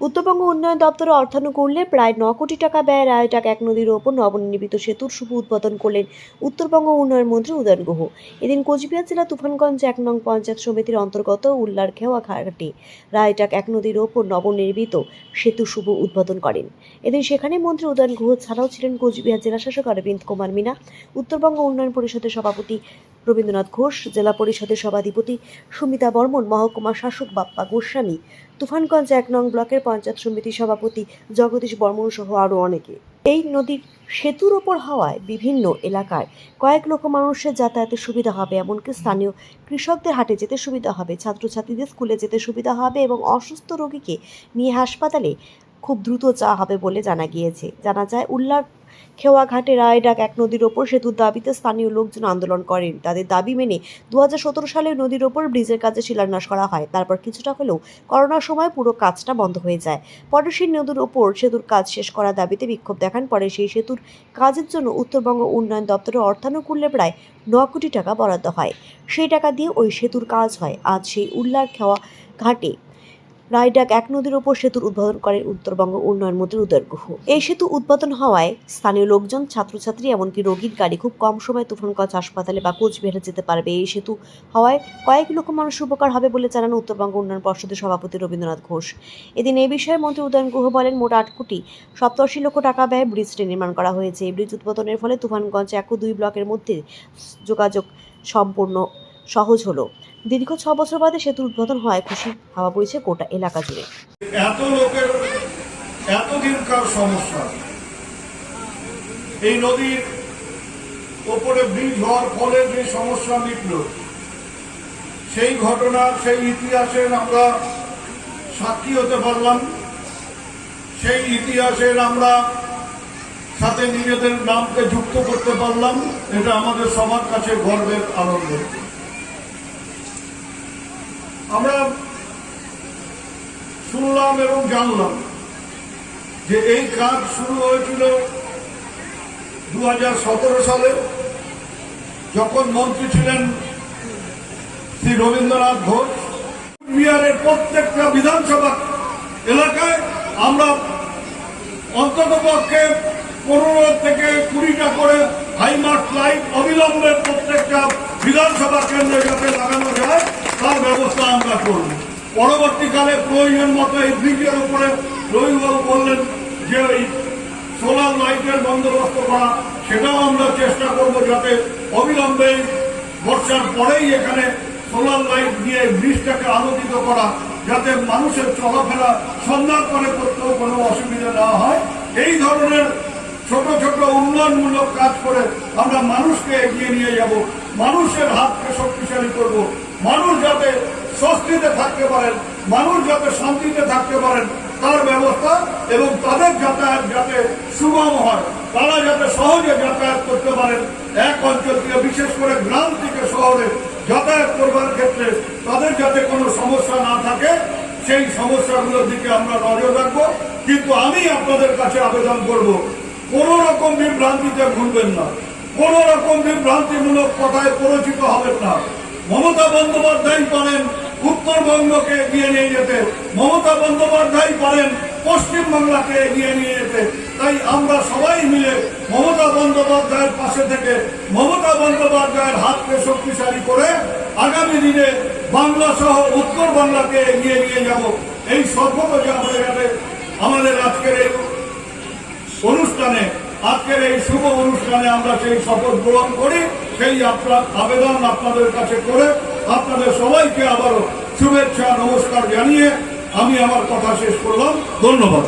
উত্তরবঙ্গ উন্নয়ন দপ্তরের অর্থানুকূল্যে প্রায় ন কোটি টাকা ব্যয় রায়টাক এক নদীর ওপর নবনির্মিত সেতুর শুভ উদ্বোধন করলেন উত্তরবঙ্গ উন্নয়ন মন্ত্রী উদয়ন গুহ। এদিন কোচবিহার জেলা তুফানগঞ্জ এক নং পঞ্চায়েত সমিতির অন্তর্গত উল্লার খেওয়া ঘাটে রায়টাক এক নদীর ওপর নবনির্মিত সেতু শুভ উদ্বোধন করেন। এদিন সেখানে মন্ত্রী উদয়ন গুহ ছাড়াও ছিলেন কোচবিহার জেলা শাসক অরবিন্দ কুমার মিনা, উত্তরবঙ্গ উন্নয়ন পরিষদের সভাপতি রবীন্দ্রনাথ ঘোষ, জেলা পরিষদের সভাধিপতি সুমিতা বর্মন, মহকুমা শাসক বাপ্পা গোস্বামী, তুফানগঞ্জ এক নং ব্লকের পঞ্চায়েত সমিতির সভাপতি জগদীশ বর্মন সহ আরও অনেকে। এই নদীর সেতুর ওপর হওয়ায় বিভিন্ন এলাকার কয়েক লক্ষ মানুষের যাতায়াতের সুবিধা হবে, এমনকি স্থানীয় কৃষকদের হাটে যেতে সুবিধা হবে, ছাত্রছাত্রীদের স্কুলে যেতে সুবিধা হবে এবং অসুস্থ রোগীকে নিয়ে হাসপাতালে খুব দ্রুত চা হবে বলে জানা গিয়েছে। জানা যায়, উল্লার খেওয়াঘাটে রায়ডাক এক নদীর ওপর সেতুর দাবিতে স্থানীয় লোকজন আন্দোলন করেন। তাদের দাবি মেনে দু হাজার সতেরো সালে নদীর ওপর ব্রিজের কাজে শিলান্যাস করা হয়। তারপর কিছুটা হলেও করোনার সময় পুরো কাজটা বন্ধ হয়ে যায়। পরে সেই নদীর ওপর সেতুর কাজ শেষ করার দাবিতে বিক্ষোভ দেখান। পরে সেই সেতুর কাজের জন্য উত্তরবঙ্গ উন্নয়ন দপ্তরের অর্থানুকূল্যে প্রায় ন কোটি টাকা বরাদ্দ হয়। সেই টাকা দিয়ে ওই সেতুর কাজ হয়। আজ সেই উল্লার খেওয়া ঘাটে রায়ডাক এক নদীর ওপর সেতুর উদ্বোধন করেন উত্তরবঙ্গ উন্নয়ন মন্ত্রী উদয় গুহ। এই সেতু উদ্বোধন হওয়ায় স্থানীয় লোকজন, ছাত্রছাত্রী এমনকি রোগীর গাড়ি খুব কম সময়ে তুফানগঞ্জ হাসপাতালে বা কোচবিহারে যেতে পারবে। এই সেতু হওয়ায় কয়েক লক্ষ মানুষের উপকার হবে বলে জানান উত্তরবঙ্গ উন্নয়ন পর্ষদের সভাপতি রবীন্দ্রনাথ ঘোষ। এদিন এই বিষয়ে মন্ত্রী উদয়ন গুহ বলেন, মোট আট কোটি সপ্তাশি লক্ষ টাকা ব্যয় ব্রিজটি নির্মাণ করা হয়েছে। এই ব্রিজ উদ্বোধনের ফলে তুফানগঞ্জ এক ও দুই ব্লকের মধ্যে যোগাযোগ সম্পূর্ণ সহজ হলো। দীর্ঘ ছ বছর বাদে সেতুর উদ্বোধন হয় খুশি হাওয়া বইছে গোটা এলাকা জুড়ে। এত লোকের, এতদিনকার সমস্যা। এই নদীর ওপরে ব্রিজ হওয়ার ফলে যে সমস্যা মিটল, সেই ঘটনার, সেই ইতিহাসের আমরা সাক্ষী হতে পারলাম। সেই ইতিহাসের আমরা সাথে নিজেদের নামকে যুক্ত করতে পারলাম। এটা আমাদের সবার কাছে গর্বের আনন্দ। আমরা শুনলাম এবং জানলাম যে এই কাজ শুরু হয়েছিল দু হাজার সতেরো সালে, যখন মন্ত্রী ছিলেন শ্রী রবীন্দ্রনাথ ঘোষ। বিহারের প্রত্যেকটা বিধানসভা এলাকায় আমরা অন্তত পক্ষে পনেরো থেকে কুড়িটা করে হাইমার্ট লাইট অবিলম্বে প্রত্যেকটা বিধানসভা কেন্দ্রে যাতে লাগানো যায়। আমরা করব। পরবর্তীকালে প্রয়োজন মতো এই ব্রিজের উপরে রবিবাবু বললেন যে এই সোলার লাইটের বন্দোবস্ত করা, সেটাও আমরা চেষ্টা করব যাতে অবিলম্বে বর্ষার পরেই এখানে সোলার লাইট দিয়ে ব্রিজটাকে আলোকিত করা, যাতে মানুষের চলাফেরা সন্ধ্যার পরে করতেও কোনো অসুবিধা না হয়। এই ধরনের ছোট ছোট উন্নয়নমূলক কাজ করে আমরা মানুষকে এগিয়ে নিয়ে যাব। মানুষের হাতকে শক্তিশালী করব। মানুষ যাতে স্বস্তিতে থাকতে পারেন, মানুষ যাতে শান্তিতে থাকতে পারেন, তার ব্যবস্থা এবং তাদের যাতায়াত যাতে সুগম হয়, তারা যাতে সহজে যাতায়াত করতে পারেন। এক অঞ্চল থেকে বিশেষ করে গ্রাম থেকে শহরে যাতায়াত করবার ক্ষেত্রে তাদের যাতে কোনো সমস্যা না থাকে, সেই সমস্যাগুলোর দিকে আমরা নজর রাখব। কিন্তু আমি আপনাদের কাছে আবেদন করব, কোন রকম বিভ্রান্তিতে ভুলবেন না। কোন রকম বিভ্রান্তিমূলক কথায় পরিচিত হবেন না। মমতা বন্দ্যোপাধ্যায় পারেন উত্তরবঙ্গকে এগিয়ে নিয়ে যেতে মমতা বন্দ্যোপাধ্যায় পারেন পশ্চিমবাংলাকে এগিয়ে নিয়ে যেতে। তাই আমরা সবাই মিলে মমতা বন্দ্যোপাধ্যায়ের পাশে থেকে মমতা বন্দ্যোপাধ্যায়ের হাতকে শক্তিশালী করে আগামী দিনে বাংলা সহ উত্তর বাংলাকে এগিয়ে নিয়ে যাব। এই আমরা যাতে আমাদের আজকের এই অনুষ্ঠানে, আজকের এই শুভ অনুষ্ঠানে আমরা সেই শপথ গ্রহণ করি, সেই আপনার আবেদন আপনাদের কাছে করে আপনাদের সবাইকে আবারও শুভেচ্ছা নমস্কার জানিয়ে আমি আমার কথা শেষ করলাম। ধন্যবাদ।